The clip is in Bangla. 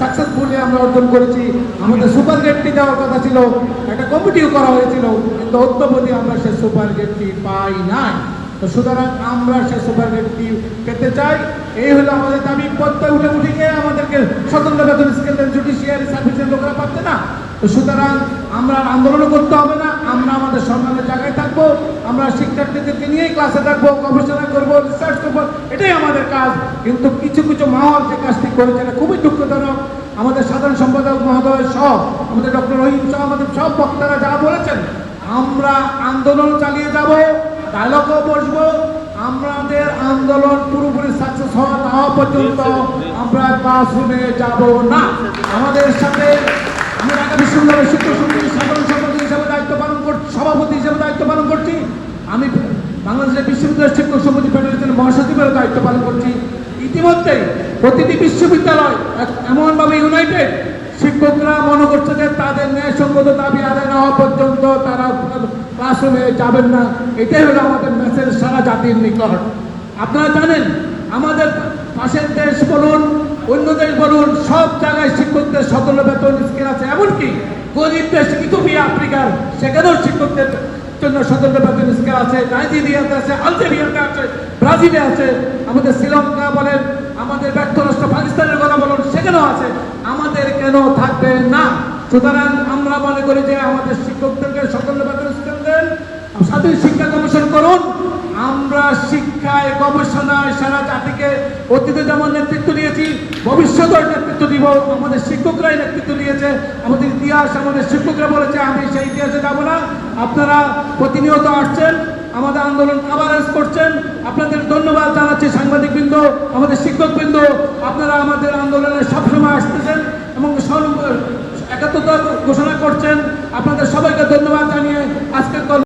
সাকসেসফুলি আমরা অর্জন করেছি। আমাদের সুপার গেটটি দেওয়ার কথা ছিল। একটা কমিটিও করা হয়েছিল। কিন্তু অত্যবধি আমরা সে সুপার গেটটি পাই নাই। তো সুতরাং আমরা সে সুপার গেটটি পেতে চাই। এই হলো আমাদের দাবি। পদ্মায় উঠে উঠে গিয়ে আমাদেরকে স্বতন্ত্র বেতন স্কেল দেন। জুডিশিয়ারি সার্ভিসের লোকেরা পাচ্ছে না। তো সুতরাং আমরা আন্দোলনও করতে হবে না। আমরা আমাদের সম্মানের জায়গায় থাকব। আমরা শিক্ষার্থীদেরকে নিয়েই ক্লাসে থাকব গবেষণা করব রিসার্চ করব এটাই আমাদের কাজ। কিন্তু কিছু কিছু মহল যে কাজটি করেছে এটা খুবই দুঃখজনক। আমাদের সাধারণ সম্পাদক মহোদয় সব আমাদের ডক্টর রহিম সহ আমাদের সব বক্তারা যা বলেছেন আমরা আন্দোলন চালিয়ে যাব ডায়লগও বসবো আমাদের আন্দোলন পুরোপুরি সাকসেস হওয়া না হওয়া পর্যন্ত আমরা ক্লাসরুমে যাব না। আমাদের সাথে আমি ঢাকা বিশ্ববিদ্যালয়ের শিক্ষক সমিতির সাধারণ সম্পাদক হিসেবে দায়িত্ব পালন করছি সভাপতি হিসেবে দায়িত্ব পালন করছি। আমি বাংলাদেশের বিশ্ববিদ্যালয়ের শিক্ষক সমিতি ফেডারেশনের মহাসচিবের দায়িত্ব পালন করছি। ইতিমধ্যে প্রতিটি বিশ্ববিদ্যালয় এমনভাবে ইউনাইটেড শিক্ষকরা মনে করছে যে তাদের ন্যায়সঙ্গত দাবি আদায় না হওয়া পর্যন্ত তারা ক্লাসরুমে যাবেন না। এটাই হলো আমাদের মেসেজ সারা জাতির নিকট। আপনারা জানেন, আমাদের পাশের দেশ বলুন, অন্য দেশ বলুন, সব জায়গায় শিক্ষকদের সকল বেতন স্কেল আছে। এমনকি গরিব দেশ ইথোপিয়া আফ্রিকার, সেখানেও শিক্ষকদের জন্য স্বতন্ত্র বেতন আছে নাইজেরিয়াতে আছে আলজেরিয়াতে আছে, ব্রাজিলে আছে, আমাদের শ্রীলঙ্কা বলেন, আমাদের ব্যর্থ রাষ্ট্র পাকিস্তানের কথা বলুন, সেখানেও আছে। আমাদের কেন থাকবে না? সুতরাং আমরা মনে করি যে আমাদের শিক্ষকদেরকে স্বতন্ত্র বেতন স্কেল দেন স্বাধীন শিক্ষা কমিশন করুন। আমরা শিক্ষায় গবেষণায় সারা জাতিকে অতীতে যেমন নেতৃত্ব দিব আমাদের শিক্ষকরাই নেতৃত্ব দিয়েছে। আমাদের ইতিহাস আমাদের শিক্ষকরা বলেছে, আমি সেই ইতিহাসে যাব না। আপনারা প্রতিনিয়ত আসছেন, আমাদের আন্দোলন কাভারেজ করছেন। আপনাদের ধন্যবাদ জানাচ্ছি সাংবাদিকবৃন্দ, আমাদের শিক্ষকবৃন্দ। আপনারা আমাদের আন্দোলনে সবসময় আসতেছেন এবং সর্ব- একাত্মতা ঘোষণা করছেন। আপনাদের সবাইকে ধন্যবাদ জানিয়ে